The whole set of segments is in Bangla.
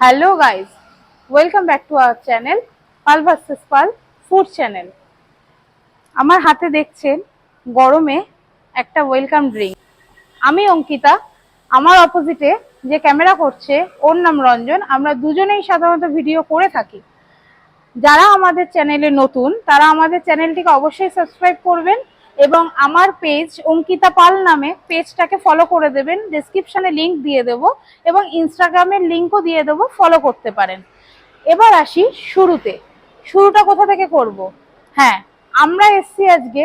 Hello guys welcome back to our channel Pal versus Pal food channel আমার হাতে দেখছেন গরমে একটা ওয়েলকাম ড্রিঙ্ক আমি অঙ্কিতা, আমার অপোজিটে যে ক্যামেরা করছে, ওর নাম রঞ্জন, আমরা দুজনেই সাধারণত ভিডিও করে থাকি। যারা আমাদের চ্যানেলে নতুন, তারা আমাদের চ্যানেলটিকে অবশ্যই সাবস্ক্রাইব করবেন এবং আমার পেজ অঙ্কিতা পাল নামে পেজটাকে ফলো করে দেবেন। ডেসক্রিপশনে লিংক দিয়ে দেব এবং ইনস্টাগ্রামের লিঙ্কও দিয়ে দেবো ফলো করতে পারেন। এবার আসি শুরুতে। শুরুটা কোথা থেকে করব? হ্যাঁ আমরা এসছি আজকে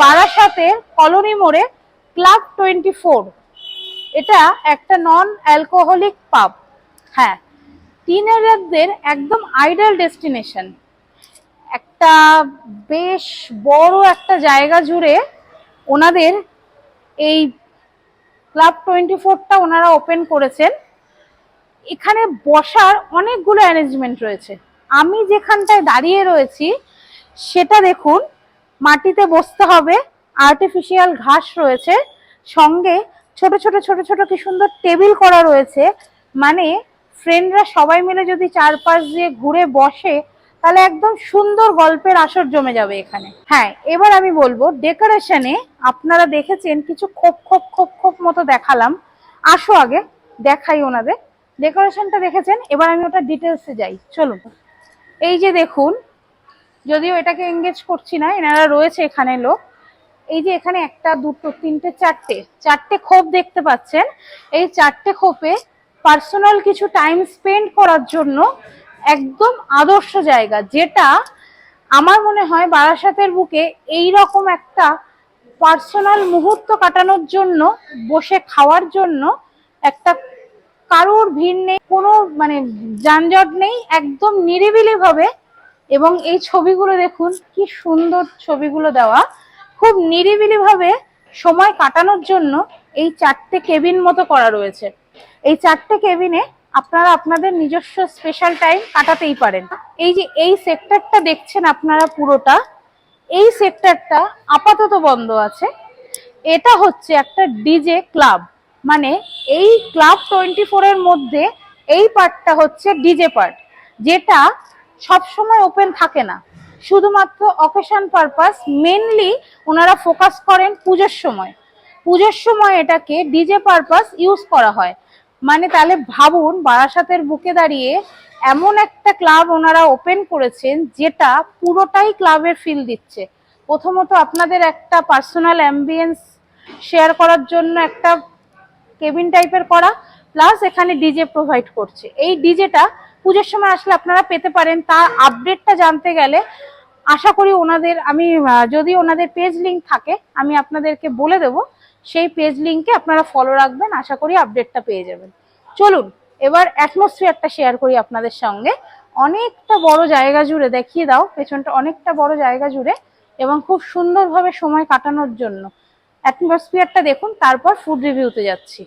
বারাসাতের কলোনি মোড়ে ক্লাব টোয়েন্টি ফোর এটা একটা নন অ্যালকোহলিক পাব হ্যাঁ টিনেজারদের একদম আইডল ডেস্টিনেশন একটা বেশ বড় একটা জায়গা জুড়ে ওনাদের এই ক্লাব টোয়েন্টি ফোরটা ওনারা ওপেন করেছেন। এখানে বসার অনেকগুলো অ্যারেঞ্জমেন্ট রয়েছে। আমি যেখানটায় দাঁড়িয়ে রয়েছি, সেটা দেখুন, মাটিতে বসতে হবে। আর্টিফিশিয়াল ঘাস রয়েছে। সঙ্গে ছোট ছোট ছোট ছোট কি সুন্দর টেবিল করা রয়েছে। মানে ফ্রেন্ডরা সবাই মিলে যদি চারপাশ দিয়ে ঘুরে বসে, তাহলে একদম সুন্দর গল্পের আসর জমে যাবে এখানে। হ্যাঁ এবার আমি বলব ডেকোরেশনে আপনারা দেখেছেন কিছু খোপ খোপ খোপ খোপ মতো দেখালাম। আসো আগে, দেখাই ওনাদের। ডেকোরেশনটা দেখেছেন? এবার আমি ওটা ডিটেলসে যাই। চলুন। এই যে দেখুন, যদিও এটাকে এঙ্গেজ করছি না, এনারা রয়েছে এখানে লোক। এই যে এখানে একটা, দুটো, তিনটে, চারটে চারটে খোপ দেখতে পাচ্ছেন। এই চারটে খোপে পার্সোনাল কিছু টাইম স্পেন্ড করার জন্য একদম আদর্শ জায়গা, যেটা আমার মনে হয় বারাসাতের বুকে এই রকম একটা পার্সোনাল মুহূর্ত কাটানোর জন্য, বসে খাওয়ার জন্য একটা কারোর ভিড় নেই, কোনো মানে যানজট নেই, একদম নিরিবিলি ভাবে। এবং এই ছবিগুলো দেখুন, কি সুন্দর ছবিগুলো দেওয়া। খুব নিরিবিলি ভাবে সময় কাটানোর জন্য এই চারটে কেবিন মতো করা রয়েছে। এই চারটে কেবিনে আপনারা আপনাদের নিজস্ব স্পেশাল টাইম কাটাতেই পারেন। এই যে এই সেক্টরটা দেখছেন আপনারা পুরোটা, এই সেক্টরটা আপাতত বন্ধ আছে। এটা হচ্ছে একটা ডিজে ক্লাব মানে এই ক্লাব টোয়েন্টি ফোরের মধ্যে এই পার্টটা হচ্ছে ডিজে পার্ট যেটা সব সময় ওপেন থাকে না। শুধুমাত্র অকেশন পারপাস মেনলি ওনারা ফোকাস করেন পুজোর সময়। পুজোর সময় এটাকে ডিজে পারপাস ইউজ করা হয়। মানে তাহলে ভাবুন, বারাসাতের বুকে দাঁড়িয়ে এমন একটা ক্লাব ওনারা ওপেন করেছেন, যেটা পুরোটাই ক্লাবের ফিল দিচ্ছে। প্রথমত আপনাদের একটা পার্সোনাল অ্যাম্বিয়েন্স শেয়ার করার জন্য একটা কেবিন টাইপের করা প্লাস এখানে ডিজে প্রোভাইড করছে। এই ডিজেটা পুজোর সময় আসলে আপনারা পেতে পারেন। তার আপডেটটা জানতে গেলে আশা করি ওনাদের, আমি যদি ওনাদের পেজ লিঙ্ক থাকে, আমি আপনাদেরকে বলে দেব। সেই পেজ লিংকে আপনারা ফলো রাখবেন, আশা করি আপডেটটা পেয়ে যাবেন। চলুন, এবার অ্যাটমসফিয়ারটা শেয়ার করি আপনাদের সঙ্গে। অনেকটা বড় জায়গা জুড়ে, দেখিয়ে দাও, পেছনটা অনেকটা বড় জায়গা জুড়ে এবং খুব সুন্দরভাবে সময় কাটানোর জন্য। অ্যাটমসফিয়ারটা দেখুন, তারপর ফুড রিভিউতে যাচ্ছি।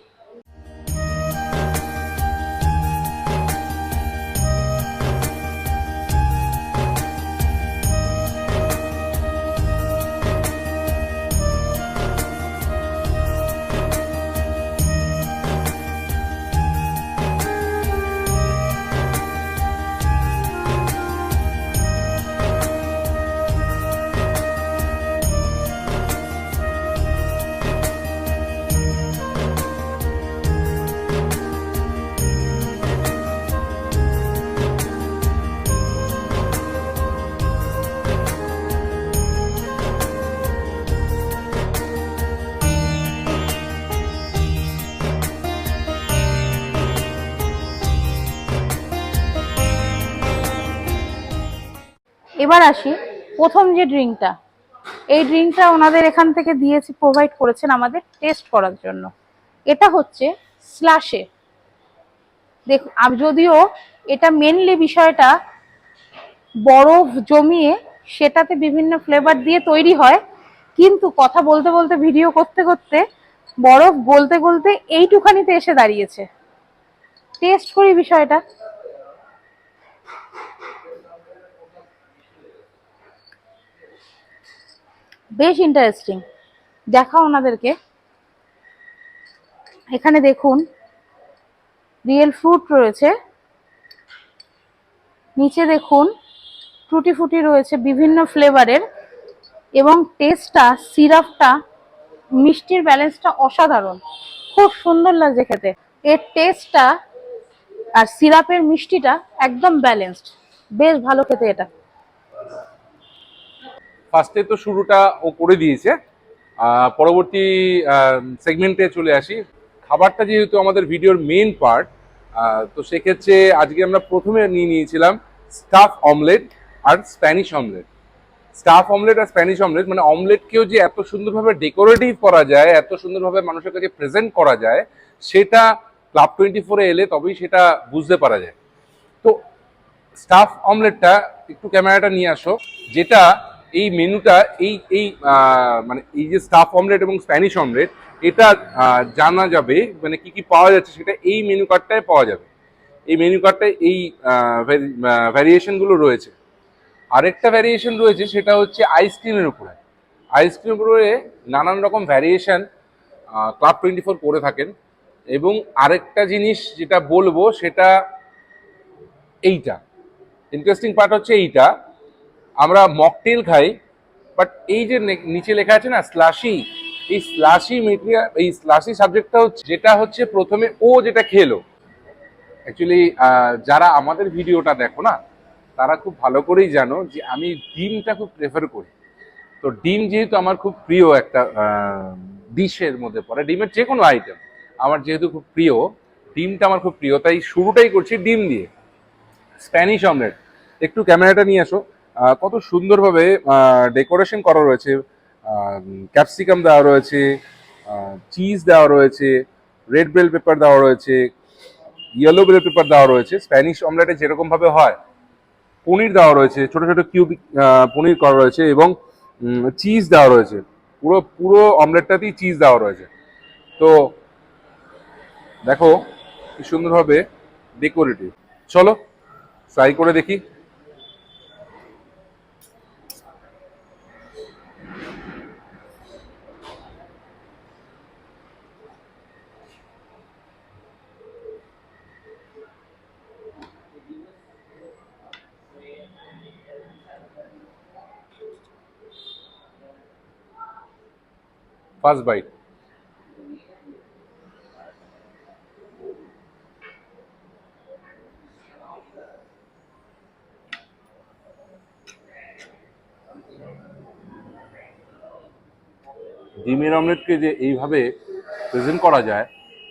এবার আসি প্রথম যে ড্রিঙ্কটা। এই ড্রিঙ্কটা ওনাদের এখান থেকে দিয়েছে প্রোভাইড করেছেন আমাদের টেস্ট করার জন্য। এটা হচ্ছে স্লাশে। দেখ যদিও এটা মেনলি বিষয়টা বরফ জমিয়ে সেটাতে বিভিন্ন ফ্লেভার দিয়ে তৈরি হয়, কিন্তু কথা বলতে বলতে ভিডিও করতে করতে বরফ গলতে গলতে এইটুখানিতে এসে দাঁড়িয়েছে। টেস্ট করি বিষয়টা। বেশ ইন্টারেস্টিং দেখা ওনাদেরকে। এখানে দেখুন রিয়েল ফ্রুট রয়েছে। নিচে দেখুন টুটি ফুটি রয়েছে বিভিন্ন ফ্লেভারের এবং টেস্টটা সিরাপটা মিষ্টির ব্যালেন্সটা অসাধারণ। খুব সুন্দর লাগছে খেতে। এর টেস্টটা আর সিরাপের মিষ্টিটা একদম ব্যালেন্সড বেশ ভালো খেতে এটা। ফার্স্টে তো শুরুটা ও করে দিয়েছে। পরবর্তী সেগমেন্টে চলে আসি। খাবারটা যেহেতু আমাদের ভিডিওর মেন পার্ট তো সেক্ষেত্রে আজকে আমরা প্রথমে নিয়ে নিয়েছিলাম স্টাফ অমলেট আর স্প্যানিশ অমলেট স্টাফ অমলেট আর স্প্যানিশ অমলেট মানে অমলেটকেও যে এত সুন্দরভাবে ডেকোরেটিভ করা যায়, এত সুন্দরভাবে মানুষের কাছে প্রেজেন্ট করা যায়, সেটা ক্লাব টোয়েন্টি ফোরে এলে তবেই সেটা বুঝতে পারা যায়। তো স্টাফ অমলেটটা একটু ক্যামেরাটা নিয়ে আসো, যেটা এই মেনুটা, এই এই মানে এই যে স্টাফ অমলেট এবং স্প্যানিশ অমলেট, এটা জানা যাবে মানে কি কি পাওয়া যাচ্ছে সেটা এই মেনু কার্ডটায় পাওয়া যাবে। এই মেনু কার্ডটায় এই ভ্যারিয়েশনগুলো রয়েছে। আরেকটা ভ্যারিয়েশন রয়েছে, সেটা হচ্ছে আইসক্রিমের উপরে। আইসক্রিমের উপরে নানান রকম ভ্যারিয়েশন ক্লাব টোয়েন্টি ফোর করে থাকেন। এবং আরেকটা জিনিস যেটা বলব, সেটা এইটা। ইন্টারেস্টিং পার্ট হচ্ছে এইটা। আমরা মকটেল খাই বাট এই যে নিচে লেখা আছে না স্লাশি এই স্লাশি মেটেরিয়াল এই স্লাশি সাবজেক্টটা হচ্ছে, যেটা হচ্ছে প্রথমে ও যেটা খেলো। অ্যাকচুয়ালি যারা আমাদের ভিডিওটা দেখো না, তারা খুব ভালো করেই জানো যে আমি ডিমটা খুব প্রেফার করি। তো ডিম যেহেতু আমার খুব প্রিয় একটা ডিশের মধ্যে পড়ে, ডিমের যে কোনো আইটেম আমার যেহেতু খুব প্রিয়, ডিমটা আমার খুব প্রিয়, তাই শুরুটাই করছি ডিম দিয়ে। স্প্যানিশ অমলেট একটু ক্যামেরাটা নিয়ে আসো। কত সুন্দরভাবে ডেকোরেশন করা রয়েছে ক্যাপসিকাম দেওয়া রয়েছে চিজ দেওয়া রয়েছে রেড বেল পেপার দেওয়া রয়েছে ইয়েলো বেল পেপার দেওয়া রয়েছে স্প্যানিশ অমলেটে যেরকম ভাবে হয়, পনির দেওয়া রয়েছে, ছোট ছোট কিউব পনির করা রয়েছে এবং চিজ দেওয়া রয়েছে, পুরো পুরো অমলেটটাতেই চিজ দেওয়া রয়েছে। তো, দেখো, কি সুন্দরভাবে ডেকোরেটিভ চলো ট্রাই করে দেখি। First bite. ডিমের অমলেটকে যে এইভাবে প্রেজেন্ট করা যায়,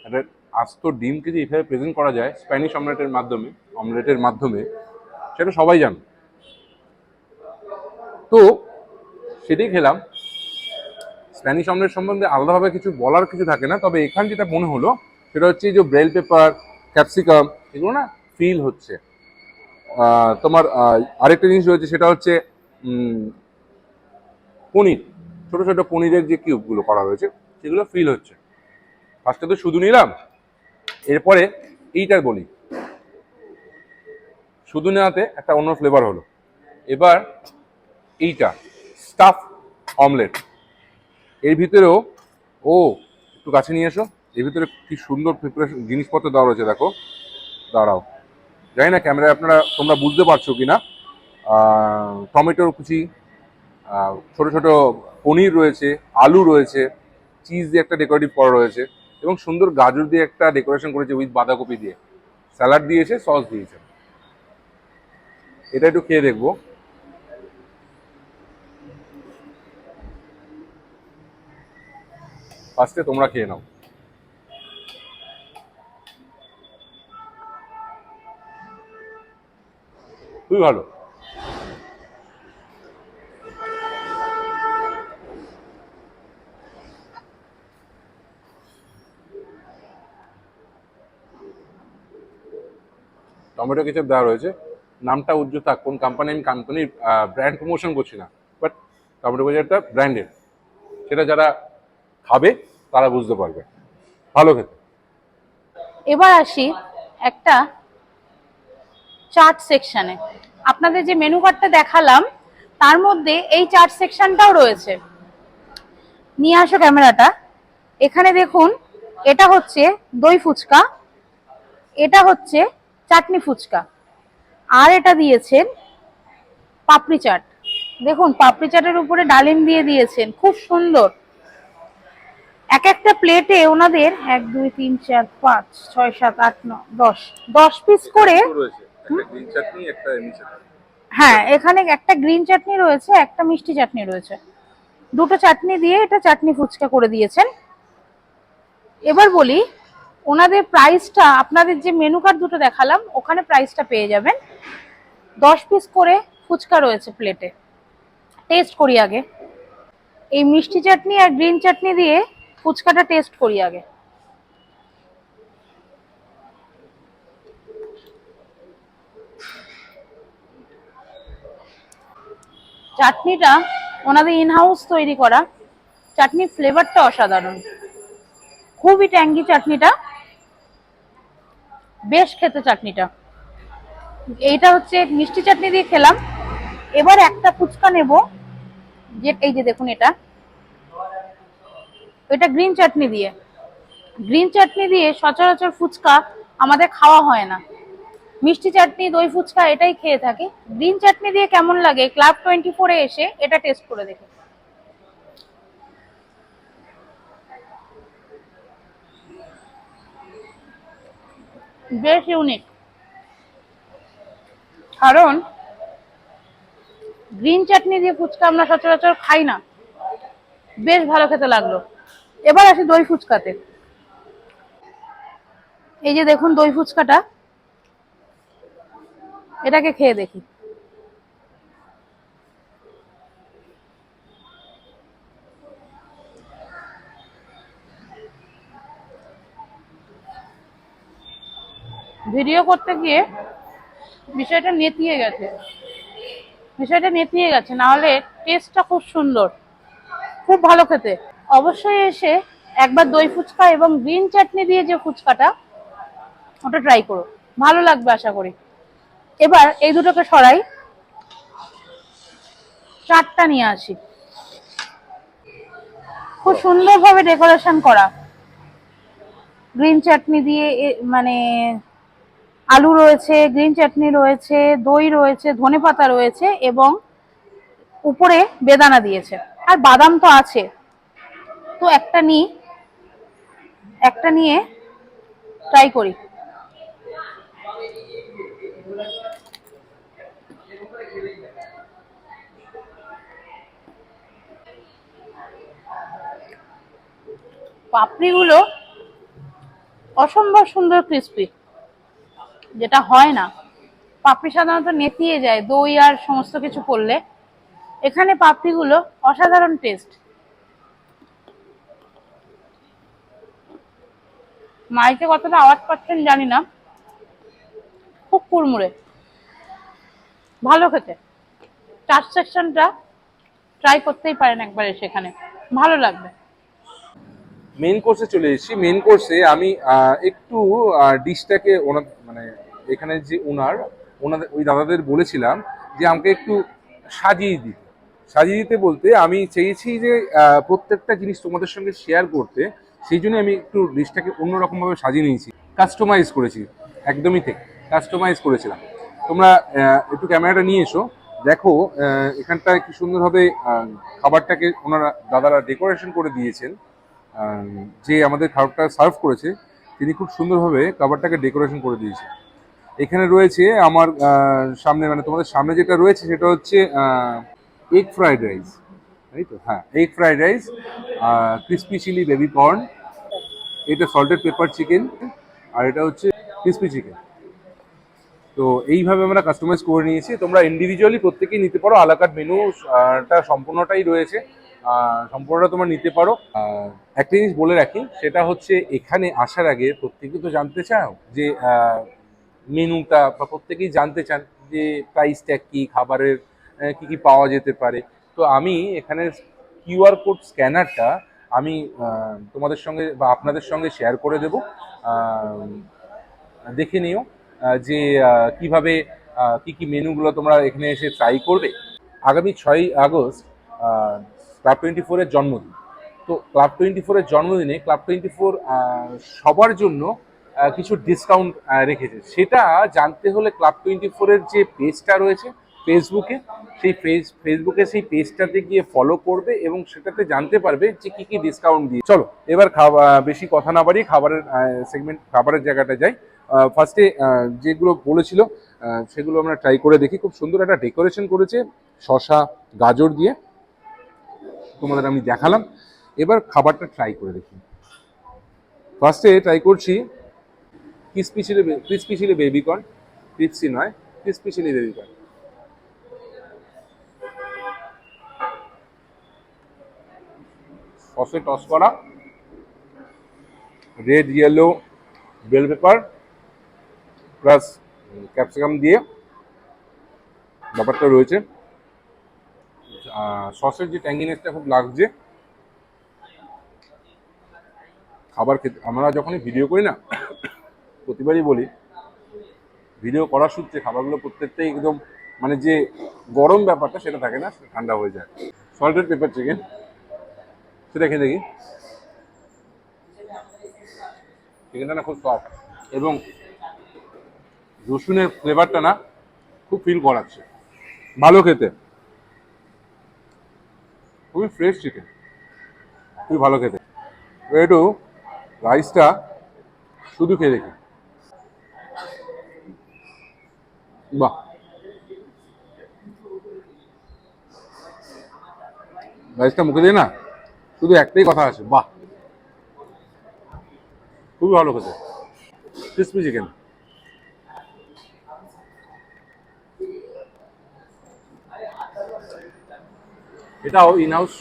একটা আস্ত ডিমকে যে এইভাবে প্রেজেন্ট করা যায় স্প্যানিশ অমলেটের মাধ্যমে অমলেটের মাধ্যমে, সেটা সবাই জানে। তো সেটাই খেলাম। স্প্যানিশ অমলেট সম্বন্ধে আলাদাভাবে কিছু বলার কিছু থাকে না, তবে এখানে যেটা মনে হলো সেটা হচ্ছে যে ব্রেল পেপার, ক্যাপসিকাম, এগুলো না ফিল হচ্ছে। তোমার আরেকটা জিনিস রয়েছে, সেটা হচ্ছে পনির, ছোট ছোট পনিরের যে কিউবগুলো করা রয়েছে, সেগুলো ফিল হচ্ছে। ফার্স্টে তো শুধু নিলাম, এরপরে এইটার বলি। শুধু নেওয়াতে একটা অন্য ফ্লেভার হলো। এবার এইটা স্টাফ অমলেট এর ভিতরেও, ও, একটু কাছে নিয়ে এসো। এর ভিতরে কি সুন্দর প্রিপারেশন জিনিসপত্র দেওয়া রয়েছে, দেখো। দাঁড়াও। জানি না ক্যামেরায় আপনারা, তোমরা বুঝতে পারছ কি না টমেটোর কুচি ছোট ছোট পনির রয়েছে, আলু রয়েছে চিজ দিয়ে একটা ডেকোরেটিভ করা রয়েছে এবং সুন্দর গাজর দিয়ে একটা ডেকোরেশন করেছে উইথ বাঁধাকপি দিয়ে। স্যালাড দিয়েছে সস দিয়েছে। এটা একটু খেয়ে দেখব। ফার্স্টে তোমরা খেয়ে নাও। খুবই ভালো। টমেটো কেচাপ দেওয়া রয়েছে। নামটা উজ্জ্বল থাক কোন কোম্পানি আমি কোম্পানির ব্র্যান্ড প্রমোশন করছি না বাট টমেটো কেচাপটা ব্র্যান্ডেড সেটা যারা খাবে, তারা বুঝতে পারবে। ভালো খেতে। এবার আসি একটা চার্ট সেকশনে। আপনাদের যে মেনু কার্ডটা দেখালাম, তার মধ্যে এই চার্ট সেকশনটাও রয়েছে। নিয়ে আসো ক্যামেরাটা। এখানে দেখুন, এটা হচ্ছে দই ফুচকা, এটা হচ্ছে চাটনি ফুচকা, আর এটা দিয়েছেন পাপড়ি চাট। দেখুন, পাপড়ি চাটের উপরে ডালিম দিয়ে দিয়েছেন, খুব সুন্দর। এক একটা প্লেটে ওনাদের এক দুই তিন চার পাঁচ ছয় সাত আট ন দশ দশ পিস করে হ্যাঁ এখানে একটা গ্রিন চাটনি রয়েছে একটা মিষ্টি চাটনি রয়েছে। দুটো চাটনি দিয়ে এটা চাটনি ফুচকা করে দিয়েছেন। এবার বলি ওনাদের প্রাইসটা আপনাদের যে মেনু কার্ড দুটো দেখালাম ওখানে প্রাইসটা পেয়ে যাবেন। দশ পিস করে ফুচকা রয়েছে প্লেটে টেস্ট করি আগে। এই মিষ্টি চাটনি আর গ্রিন চাটনি দিয়ে ফুচকাটা টেস্ট করি আগে। চাটনিটা ওনাদের ইনহাউস তৈরি করা। চাটনির ফ্লেভারটা অসাধারণ। খুবই ট্যাঙ্গি চাটনিটা। বেশ খেতে চাটনিটা। এইটা হচ্ছে মিষ্টি চাটনি দিয়ে খেলাম। এবার একটা ফুচকা নেব। যে এই যে দেখুন এটা। এটা গ্রিন চাটনি দিয়ে। গ্রিন চাটনি দিয়ে সচরাচর ফুচকা আমাদের খাওয়া হয় না। মিষ্টি চাটনি, দই ফুচকা এটাই খেয়ে থাকি। গ্রিন চাটনি দিয়ে কেমন লাগে? ক্লাব টোয়েন্টি ফোরে এসে এটা টেস্ট করে দেখে। বেশ ইউনিক কারণ গ্রিন চাটনি দিয়ে ফুচকা আমরা সচরাচর খাই না। বেশ ভালো খেতে লাগল। এবার আসি দই ফুচকাতে। এই যে দেখুন দই ফুচকাটা। এটাকে খেয়ে দেখি। ভিডিও করতে গিয়ে বিষয়টা নেতিয়ে গেছে। বিষয়টা নেতিয়ে গেছে না হলে টেস্টটা খুব সুন্দর। খুব ভালো খেতে। অবশ্যই এসে একবার দই ফুচকা এবং গ্রিন চাটনি দিয়ে যে ফুচকাটা, ওটা ট্রাই করো। ভালো লাগবে আশা করি। এবার এই দুটোকে সরাই। চারটা নিয়ে আসি। খুব সুন্দরভাবে ডেকোরেশন করা। গ্রিন চাটনি দিয়ে মানে আলু রয়েছে, গ্রিন চাটনি রয়েছে, দই রয়েছে, ধনেপাতা রয়েছে এবং উপরে বেদানা দিয়েছে। আর বাদাম তো আছে। তো একটা নিই, একটা নিয়ে ট্রাই করি। পাপড়িগুলো অসম্ভব সুন্দর ক্রিস্পি যেটা হয় না। পাপড়ি সাধারণত নেতিয়ে যায়, দই আর সমস্ত কিছু পড়লে এখানে পাপড়িগুলো অসাধারণ টেস্ট মাইকে কতটা আওয়াজ পাচ্ছেন জানি না। খুব কুড়মুড়ে। ভালো খেতে। চার সেকশনটা ট্রাই করতেই পারেন একবারে সেখানে। ভালো লাগবে। মেন কোর্সে চলে এসেছি। মেন কোর্সে আমি একটু ডিশটাকে ওনার মানে এখানে যে ওনার, ওনাদের, ওই দাদাদের বলেছিলাম যে আমাকে একটু সাজিয়ে দিতে। সাজিয়ে দিতে বলতে আমি চেয়েছি যে প্রত্যেকটা জিনিস তোমাদের সঙ্গে শেয়ার করতে। সেই জন্য আমি একটু ডিশটাকে অন্যরকমভাবে সাজিয়ে নিয়েছি। কাস্টমাইজ করেছি, একদমই ঠিক। কাস্টমাইজ করেছিলাম। তোমরা একটু ক্যামেরাটা নিয়ে এসো। দেখো এখানটায় কি সুন্দরভাবে খাবারটাকে ওনারা, দাদারা ডেকোরেশন করে দিয়েছেন। যে আমাদের খাবারটা সার্ভ করেছে, তিনি খুব সুন্দরভাবে খাবারটাকে ডেকোরেশন করে দিয়েছে এখানে রয়েছে আমার সামনে মানে তোমাদের সামনে যেটা রয়েছে, সেটা হচ্ছে এগ ফ্রাইড রাইস তাই তো হ্যাঁ egg fried rice crispy chilli baby corn এটা সল্টেড পেপার চিকেন আর এটা হচ্ছে ক্রিসপি চিকেন তো এইভাবে আমরা কাস্টমাইজ করে নিয়েছি। তোমরা ইন্ডিভিজুয়ালি প্রত্যেকেই নিতে পারো। আলাকাট মেনু টা সম্পূর্ণটাই রয়েছে। সম্পূর্ণটা তোমরা নিতে পারো। একটা জিনিস বলে রাখি, সেটা হচ্ছে এখানে আসার আগে প্রত্যেকে তো জানতে চাও যে মেনুটা বা প্রত্যেকেই জানতে চান যে প্রাইস ট্যাগ কি, খাবারের কি কি পাওয়া যেতে পারে। তো আমি এখানে কিউআর কোড স্ক্যানারটা আমি তোমাদের সঙ্গে বা আপনাদের সঙ্গে শেয়ার করে দেব। দেখে নিও যে কীভাবে কি কি মেনুগুলো তোমরা এখানে এসে ট্রাই করবে। আগামী ছয়ই আগস্ট ক্লাব টোয়েন্টি ফোরের জন্মদিন। তো ক্লাব টোয়েন্টি ফোরের জন্মদিনে ক্লাব টোয়েন্টি ফোর সবার জন্য কিছু ডিসকাউন্ট রেখেছে। সেটা জানতে হলে ক্লাব টোয়েন্টি ফোরের যে পেজটা রয়েছে ফেসবুকে সেই পেজ ফেসবুকে সেই পেজটাতে গিয়ে ফলো করবে এবং সেটাতে জানতে পারবে যে কী কী ডিসকাউন্ট দিয়ে। চলো, এবার খাওয়া বেশি কথা না বাড়িয়ে খাবারের সেগমেন্ট খাবারের জায়গাটা যাই। ফার্স্টে যেগুলো বলেছিল সেগুলো আমরা ট্রাই করে দেখি। খুব সুন্দর একটা ডেকোরেশন করেছে শশা, গাজর দিয়ে। তোমাদের আমি দেখালাম। এবার খাবারটা ট্রাই করে দেখি। ফার্স্টে ট্রাই করছি ক্রিসপি ছিল ক্রিসপি ছিল বেবিকর্ন ক্রিসপি নয় ক্রিসপি ছিল বেবিকর্ন সসে টস করা। Red yellow bell pepper plus capsicum দিয়ে ব্যাপারটা রয়েছে। সসের যে ট্যাঙ্গিনেসটা খুব লাগছে, খাবার খেতে আমরা যখনই ভিডিও করি না, প্রতিবারই বলি ভিডিও করার সূত্রে খাবারগুলো প্রত্যেকটাই একদম মানে যে গরম ব্যাপারটা সেটা থাকে না ঠান্ডা হয়ে যায়। সল্টেড পেপার চিকেন খেয়ে দেখি চিকেনটা না খুব সফট এবং রসুনের ফ্লেভারটা না খুব ফিল করাচ্ছে। ভালো খেতে। খুবই ফ্রেশ চিকেন খুবই ভালো খেতে। একটু রাইসটা শুধু খেয়ে দেখি। বাহ। রাইসটা মুখে দিয়ে না? শুধু একটাই কথা আছে, বাহ। খুবই ভালো খেতে। ক্রিসপি চিকেন এটাও ইন হাউস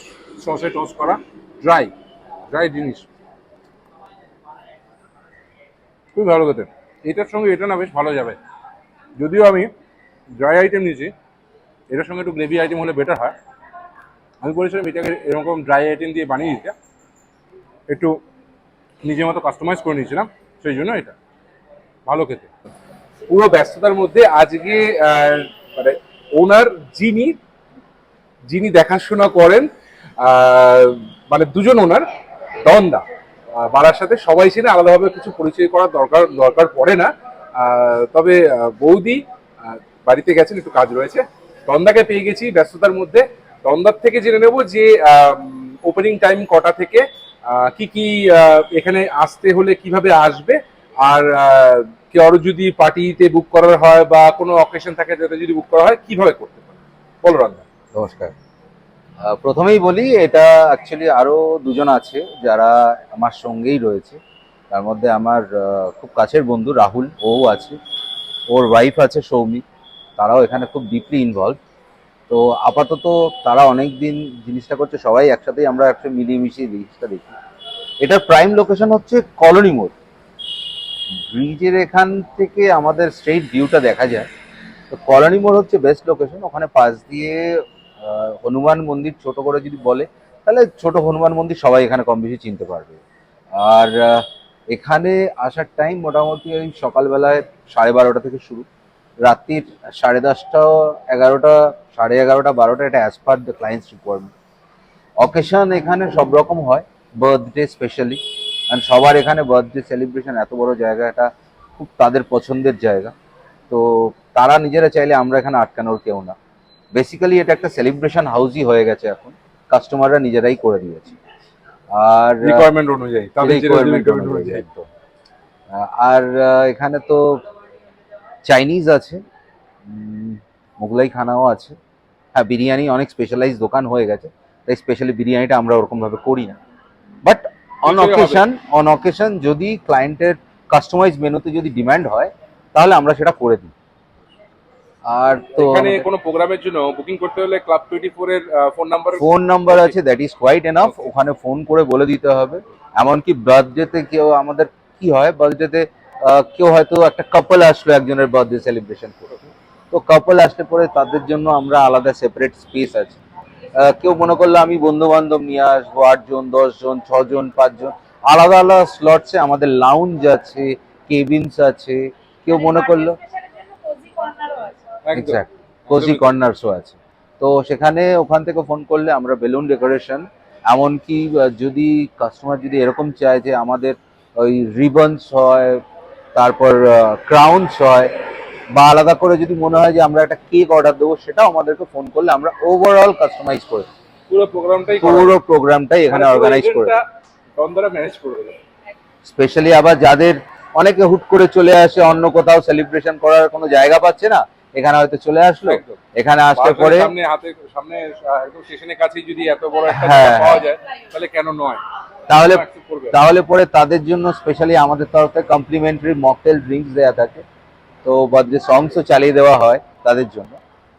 সসে টস করা ড্রাই ড্রাই জিনিস। খুবই ভালো খেতে। এটার সঙ্গে এটা না বেশ ভালো যাবে। যদিও আমি ড্রাই আইটেম নিয়েছি, এটার সঙ্গে একটু গ্রেভি আইটেম হলে বেটার হয়। আমি বলেছিলাম এটাকে এরকম ড্রাই আইটেম দিয়ে বানিয়ে দিতে। একটু নিজের মতো কাস্টমাইজ করে নিয়েছিলাম, সেই জন্য এটা। ভালো খেতে। পুরো ব্যস্ততার মধ্যে আজকে মানে ওনার যিনি যিনি দেখাশোনা করেন মানে দুজন ওনার দন্দা। বাড়ার সাথে সবাই চেনে আলাদাভাবে কিছু পরিচয় করার দরকার দরকার পড়ে না। তবে বৌদি বাড়িতে গেছেন, একটু কাজ রয়েছে। দন্দাকে পেয়ে গেছি ব্যস্ততার মধ্যে। দন্দার থেকে জেনে নেব যে ওপেনিং টাইম কটা থেকে কি কি এখানে আসতে হলে কীভাবে আসবে, আর কেউ যদি পার্টিতে বুক করার হয় বা কোনো অকেশন থাকে যাতে যদি বুক করা হয়, কীভাবে করতে পারে? বলো রান্না নমস্কার। প্রথমেই বলি, এটা অ্যাকচুয়ালি আরও দুজন আছে যারা আমার সঙ্গেই রয়েছে। তার মধ্যে আমার খুব কাছের বন্ধু রাহুল, ও আছে। ওর ওয়াইফ আছে সৌমিক। তারাও এখানে খুব ডিপলি ইনভলভ তো আপাতত তারা অনেক দিন জিনিসটা করছে, সবাই একসাথেই আমরা একটা মিলিয়ে মিশিয়ে জিনিসটা দেখি। এটার প্রাইম লোকেশন হচ্ছে কলোনি মোড়। ব্রিজের এখান থেকে আমাদের স্ট্রেট ভিউটা দেখা যায়। তো কলোনি মোড় হচ্ছে বেস্ট লোকেশন ওখানে পাশ দিয়ে হনুমান মন্দির ছোট করে যদি বলে, তাহলে ছোট হনুমান মন্দির সবাই এখানে কম বেশি চিনতে পারবে। আর এখানে আসার টাইম মোটামুটি ওই সকালবেলায় সাড়ে বারোটা থেকে শুরু। রাত্রির সাড়ে দশটা এগারোটা সাড়ে এগারোটা বারোটা এটা as per the clients requirement occasion এখানে সব রকম হয় বার্থডে স্পেশালি অ্যান্ড সবার এখানে বার্থডে সেলিব্রেশন এত বড় জায়গা এটা খুব তাদের পছন্দের জায়গা। তো তারা নিজেরা চাইলে আমরা এখানে আটকানোর কেউ না। বেসিক্যালি এটা একটা সেলিব্রেশন হাউসই হয়ে গেছে এখন কাস্টমাররা নিজেরাই করে দিয়েছে। আর রিকোয়ারমেন্ট অনুযায়ী আর এখানে তো চাইনিজ আছে মোগলাই খানাও আছে। হ্যাঁ বিরিয়ানি অনেক স্পেশালাইজ দোকান হয়ে গেছে তাই স্পেশালি বিরিয়ানিটা আমরা ওরকম ভাবে করি না। But on occasion on occasion যদি ক্লায়েন্টের কাস্টমাইজ মেনুতে যদি ডিমান্ড হয় তাহলে আমরা সেটা করে দিই। আর তো এখানে কোনো প্রোগ্রামের জন্য বুকিং করতে হলে ক্লাব টোয়েন্টি ফোর এর ফোন নাম্বার ফোন নাম্বার আছে। দ্যাট ইজ কোয়াইট এনাফ ওখানে ফোন করে বলে দিতে হবে। এমনকি বার্থডেতে কেউ আমাদের কি হয় বার্থডেতে কেউ হয়তো একটা কাপল আসলো একজনের বার্থডে সেলিব্রেশন করতে তো কাপল আসলে পরে তাদের জন্য আমরা আলাদা সেপারেট স্পেস আছে। কেউ মনে করল আমি বন্ধু বান্ধব নিয়ে আসব আটজন দশজন ছজন পাঁচজন আলাদা আলাদা স্লটসে আমাদের লাউঞ্জ আছে কেবিনস আছে। কেউ মনে করল এক্স্যাক্ট কোজি কর্নার্সও আছে। তো সেখানে ওখান থেকে ফোন করলে আমরা বেলুন ডেকোরেশন এমনকি যদি কাস্টমার যদি এরকম চায় যে আমাদের ওই রিবনস হয় তারপর ক্রাউনস হয় বা আলাদা করে যদি মনে হয় যে আমরা একটা কেক অর্ডার দেবো সেটাও আমাদেরকে ফোন করলে আমরা ওভারঅল কাস্টমাইজ করে পুরো প্রোগ্রামটাই পুরো প্রোগ্রামটাই এখানে অর্গানাইজ করে দ্বন্দ্বরা ম্যানেজ করে স্পেশালি আবার যাদের অনেকে হুট করে চলে আসে অন্য কোথাও সেলিব্রেশন করার কোনো জায়গা পাচ্ছে না এখানে হয়তো চলে আসলো। এখানে বাজারের পরে সামনে হাতে সামনে একদম স্টেশনের কাছেই যদি এত বড় একটা হ্যাঁ, পাওয়া যায় তাহলে কেন নয়? তাহলে তাহলে পরে তাদের জন্য স্পেশালি আমাদের তরফ থেকে কমপ্লিমেন্টারি মকটেল ড্রিঙ্কস দেওয়া থাকে। তো বার্থডে সংসও চালিয়ে দেওয়া হয় তাদের জন্য।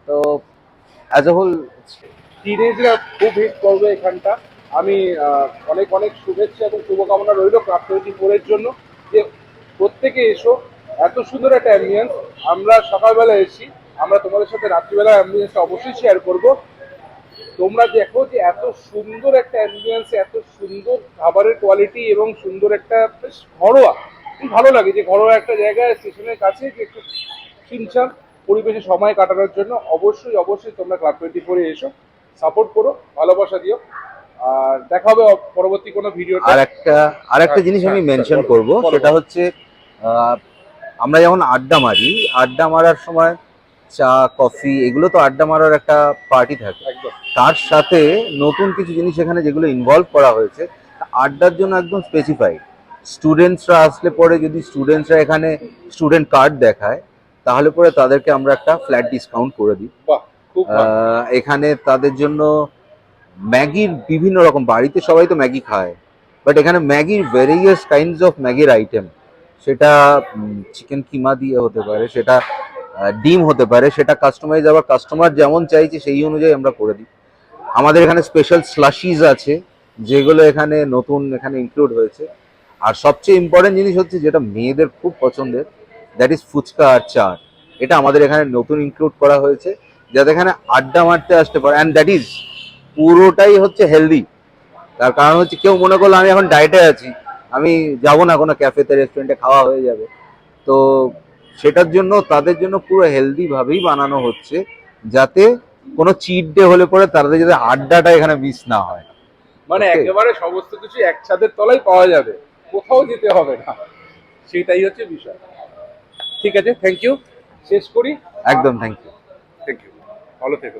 তো অ্যাজ এ হোল টিনেজরা খুব হিট করবে এখানটা। আমি অনেক অনেক শুভেচ্ছা এবং শুভকামনা রইল ক্লাব টোয়েন্টি ফোরের জন্য যে প্রত্যেকে এসো এত সুন্দর একটা অ্যাম্বিয়েন্স আমরা সকালবেলা এসেছি। আমরা তোমাদের সাথে রাত্রিবেলা অ্যাম্বিয়েন্সটা অবশ্যই শেয়ার করব। তোমরা দেখো যে এত সুন্দর একটা অ্যাম্বিয়েন্স এত সুন্দর খাবারের কোয়ালিটি এবং সুন্দর একটা বেশ ঘরোয়া। খুব ভালো লাগে যে ঘরোয়া একটা জায়গায় স্টেশনের কাছে যে একটু ছিমছাম পরিবেশে সময় কাটানোর জন্য অবশ্যই অবশ্যই তোমরা ক্লাব টোয়েন্টি ফোরে এসো সাপোর্ট করো ভালোবাসা দিও। আর দেখা হবে পরবর্তী কোনো ভিডিও আর একটা আর একটা জিনিস আমি হ্যাঁ, মেনশন বলো, করব সেটা হচ্ছে আমরা যখন আড্ডা মারি আড্ডা মারার সময় চা কফি এগুলো তো আড্ডা মারার একটা পার্টি থাকে। তার সাথে নতুন কিছু জিনিস এখানে যেগুলো ইনভলভ করা হয়েছে আড্ডার জন্য একদম স্পেসিফাইড স্টুডেন্টসরা আসলে পরে যদি স্টুডেন্টসরা এখানে স্টুডেন্ট কার্ড দেখায় তাহলে পরে তাদেরকে আমরা একটা ফ্ল্যাট ডিসকাউন্ট করে দিই। এখানে তাদের জন্য ম্যাগির বিভিন্ন রকম বাড়িতে সবাই তো ম্যাগি খায় বাট এখানে ম্যাগির ভেরিয়াস কাইন্ডস অফ ম্যাগির আইটেম সেটা চিকেন কিমা দিয়ে হতে পারে সেটা ডিম হতে পারে, সেটা কাস্টমাইজ আবার কাস্টমার যেমন চাইছে সেই অনুযায়ী আমরা করে দিই। আমাদের এখানে স্পেশাল স্লাশিজ আছে, যেগুলো এখানে নতুন এখানে ইনক্লুড হয়েছে। আর সবচেয়ে ইম্পর্টেন্ট জিনিস হচ্ছে যেটা মেয়েদের খুব পছন্দের দ্যাট ইজ ফুচকা আর চাট এটা আমাদের এখানে নতুন ইনক্লুড করা হয়েছে, যাতে এখানে আড্ডা মারতে আসতে পারে। অ্যান্ড দ্যাট ইজ পুরোটাই হচ্ছে হেলদি তার কারণ হচ্ছে কেউ মনে করল, আমি এখন ডায়েটে আছি, আমি যাব না কোনো ক্যাফেতে রেস্টুরেন্টে খাওয়া হয়ে যাবে। তো সেটার জন্য তাদের জন্য পুরো হেলদি ভাবেই বানানো হচ্ছে যাতে কোনো চিট ডে হলে পরে তাদের যাতে আড্ডাটা এখানে মিস না হয়। মানে একেবারে সমস্ত কিছু এক ছাদের তলায় পাওয়া যাবে কোথাও যেতে হবে না। সেটাই হচ্ছে বিষয়। ঠিক আছে থ্যাংক ইউ শেষ করি। একদম থ্যাংক ইউ থ্যাংক ইউ ভালো থেকো।